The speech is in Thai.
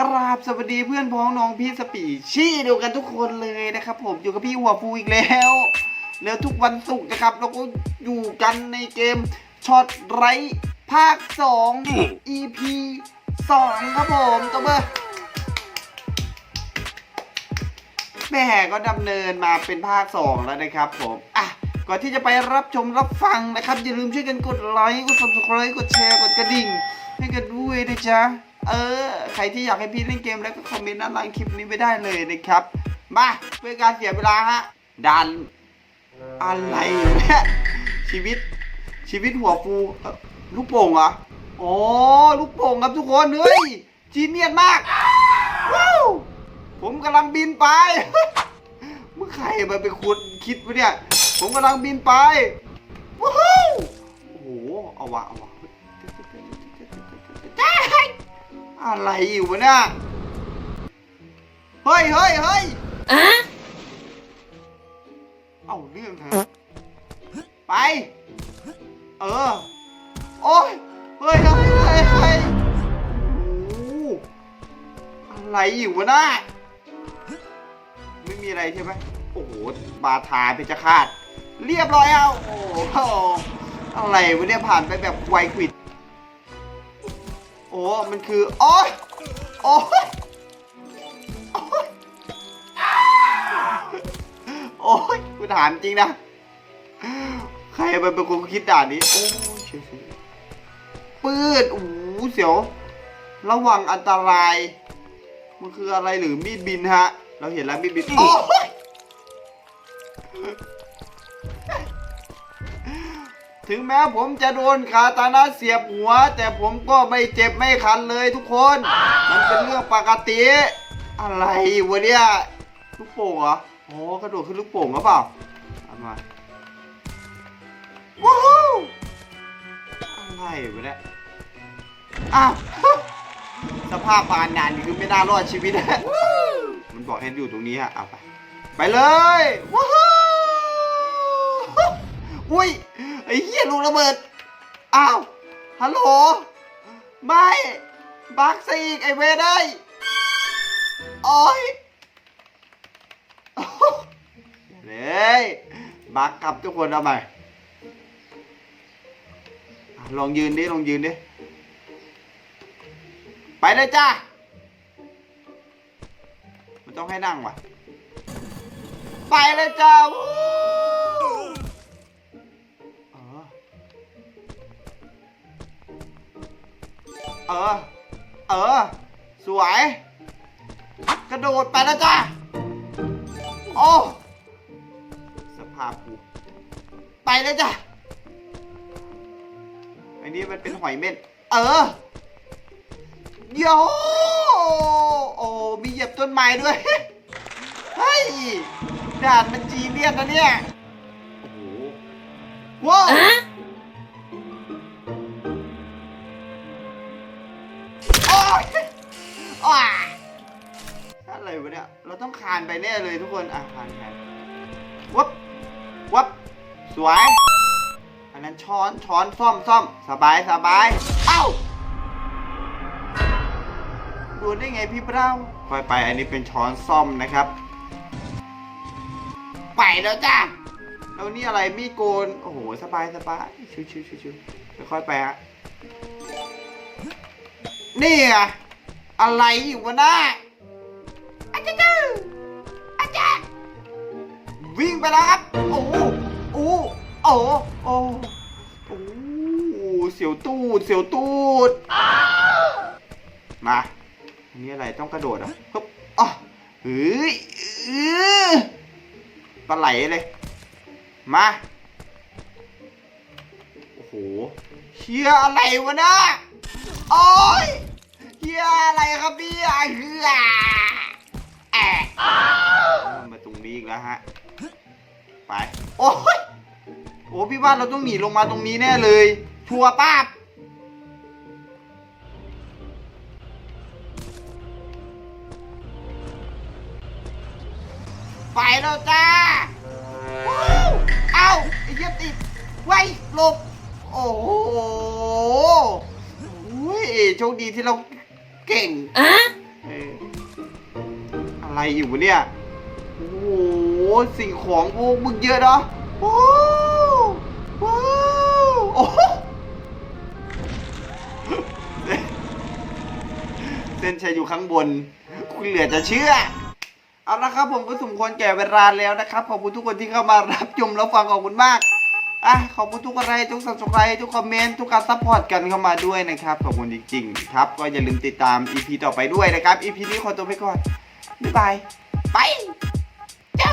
กราบสวัสดีเพื่อนพ้องน้องพี่สปีชี่เดียวกันทุกคนเลยนะครับ ผมอยู่กับพี่หัวฟูอีกแล้ว แล้วทุกวันศุกร์นะครับเราก็อยู่กันในเกมช็อตไรภาค 2 EP 2 ครับผมตัวเบอร์แม่ก็ดำเนินมาเป็นภาค 2 แล้วนะครับผมอะก่อนที่จะไปรับชมรับฟังนะครับ อย่าลืมช่วยกันกดไลค์กด subscribe กดแชร์กดกระดิ่ง ให้กันด้วยนะจ๊ะ เออ ใครที่อยากให้พี่เล่นเกมแล้วก็คอมเมนต์ด้านล่างคลิปนี้ไปได้เลยนะครับ มาเพื่อการเสียเวลาฮะดันอะไรเนี่ยชีวิตชีวิตหัวฟูลูกโป่งเหรออ๋อลูกโป่งครับทุกคนเฮ้ยจีเนียนมากว้าวผมกำลังบินไปเมึงใครมาเป็นคนคิดวะเนี่ย ผมกำลังบินไปว้าวโอ้โหเอาวะเอาวะ อะไรอยู่วะเนี่ย เฮ้ยเฮ้ยเฮ้ยเอาเรื่องฮะไป เออ โอ้ยเฮ้ยเฮ้ยเฮ้ยเฮ้ยโอ้โหอะไรอยู่วะน่าไม่มีอะไรใช่ไหมโอ้โห บาทาเพชรคาด เรียบร้อยเอาโอ้โหอะไรวะเนี่ยผ่านไปแบบไวควิด โอ้ มันคือ โอ้ยโอ้ยโอ้ยโอ้ยกูถามจริงนะ ใครเป็นคนคิดด่านนี้ โอ้ยเฉยๆปืดโอ้เสียว ระวังอันตราย มันคืออะไรหรือมีดบินฮะ เราเห็นแล้วมีดบิน โอ้ย ถึงแม้ผมจะโดนคาตานะเสียบหัว แต่ผมก็ไม่เจ็บไม่คันเลยทุกคน มันเป็นเรื่องปกติ อะไรวะเนี่ยลูกโป่งเหรออ๋อกระโดดขึ้นลูกโป่งหรือเปล่าเอามาว้าวอะไรวะเนี่ยอ้าวสภาพปานนานนี่คือไม่น่ารอดชีวิตนะมันบอกให้อยู่ตรงนี้อะเอาไป ไปเลยว้าว ระเบิด อ้าว ฮัลโหล ไม่บักซีกไอเวได้โอ้ยเลยบักกลับทุกคนเอาใหม่ลองยืนดิ ลองยืนดิ ไปเลยจ้า มันต้องให้นั่งว่ะ ไปเลยจ้าวู้ ออ เออ สวย กระโดดไปแล้วจ้าโอ้ สภาพกู ไปเลยจ้ะ อันนี้มันเป็นหอยเม่น เออโยโอ้ มีเหยียบต้นไม้ด้วย เฮ้ยด่านมันจีเนียนนะเนี่ย โอ้โหว้าว อ้าอะไรวะเนี่ย เราต้องคานไปแน่เลยทุกคน อะคานคานวับวับสวย อันนั้นช้อนช้อนซ่อมซ่อมสบายสบาย เอ้าโดนได้ไงพี่เปล่าค่อยไป อันนี้เป็นช้อนซ่อมนะครับ ไปแล้วจ้าแล้วนี่อะไรมีโกน โอ้โห สบายสบายชิวชิวชิวชิวค่อยไปฮะนี่ไง อะไรอยู่วะน้าอาจารย์อาจารย์วิ่งไปแล้วครับ โอ้โหโอ้โอ้โอ้โอ้เสียวตูด เสียวตูด มาอันนี้อะไรต้องกระโดดอะฮึบอ๋อเฮ้ยเออปลาไหลเลย มา โอ้โหเชียอะไรวะนะโอ้ย เชียอะไรครับเนี่ยเฮือแอะมาตรงนี้อีกแล้วฮะ ไป โอ้ยโอ้พี่ว่าเราต้องหนีลงมาตรงนี้แน่เลย ชัวร์ป้าบไปแล้วจ้าวู้เอ้าไอ้เหี้ยติดไว้หลบ โอ้โหอุ้ยโชคดีที่เรา เก่งไอ้อยู่วะเนี่ย โอ้โห สิ่งของพวกมึงเยอะเนาะโอ้โหโอ้โหเส้นชัยอยู่ข้างบน คุณเหลือจะเชื่อ เอาละครับผมก็สมควรแก่เวลาแล้วนะครับ ขอบคุณทุกคนที่เข้ามารับชมรับฟังขอบคุณมาก อะขอบคุณทุกอะไรทุกสับสกายทุกคอมเมนต์ทุกการซัพพอร์ตกันเข้ามาด้วยนะครับขอบคุณจริงๆครับ ก็อย่าลืมติดตาม EP ต่อไปด้วยนะครับ EP นี้ขอตัวไปก่อนบ๊ายบายไปจ้า